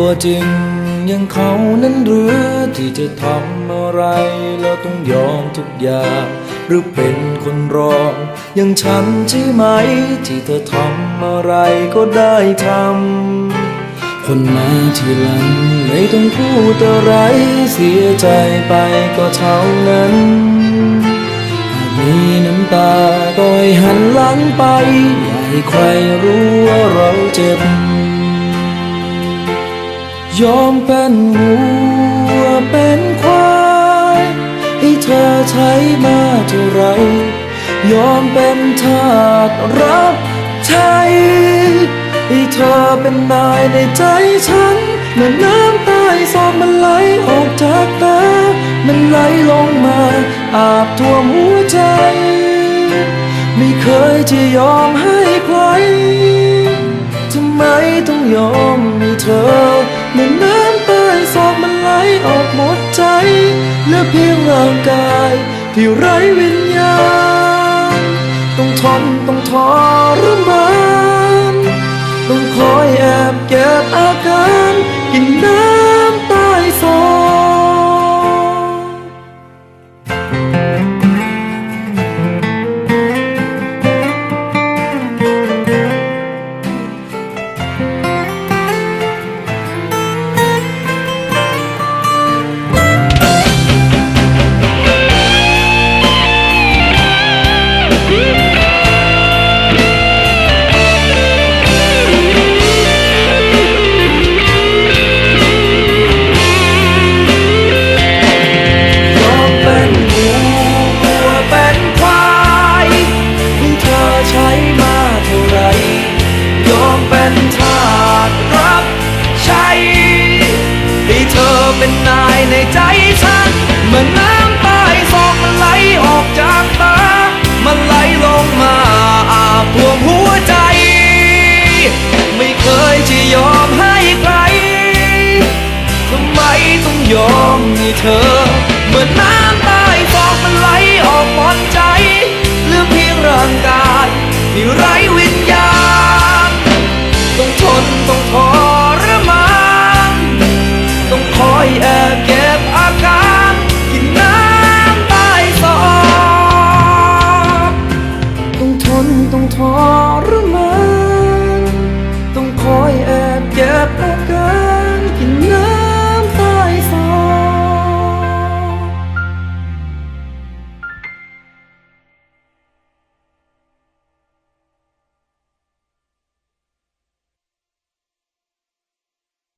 ตัวจริงยังเขานั้นหรือที่จะทำอะไรแล้วต้องยอมทุกอย่าง หรือเป็นคนรองอย่างฉันใช่ไหม ที่เธอทำอะไรก็ได้ทำคนมาทีหลังไม่ต้องพูดอะไรเสียใจไปก็เท่านั้นหากมีน้ำตาก็ให้หันหลังไปอย่าให้ใครรู้ว่าเราเจ็บ ยอมเป็นวัวเป็นควายให้เธอใช้มาเท่าไร ยอมเป็นทาสรับใช้ให้เธอเป็นนายในใจฉันเมื่อน้ำตาสอบมันไหลออกจากตา มันไหลลงมา อาบท่วมหัวใจ ไม่เคยจะยอมให้ใครทำไมต้องยอม ใจ และเพียงร่างกาย ที่ไร้วิญญาณ ต้องทนต้องทรมานต้องคอยแอบเก็บอาการ เป็นทาสรับใช้ให้เธอเป็นนายในใจฉัน เหมือนน้ำใต้ซอกมันไหลออกจากตา มันไหลลงมาอาบท่วมหัวใจ ไม่เคยจะยอมให้ใครทำไมต้องยอมให้เธอ เหมือนน้ำใต้ซอกมันไหลออกปอนใจ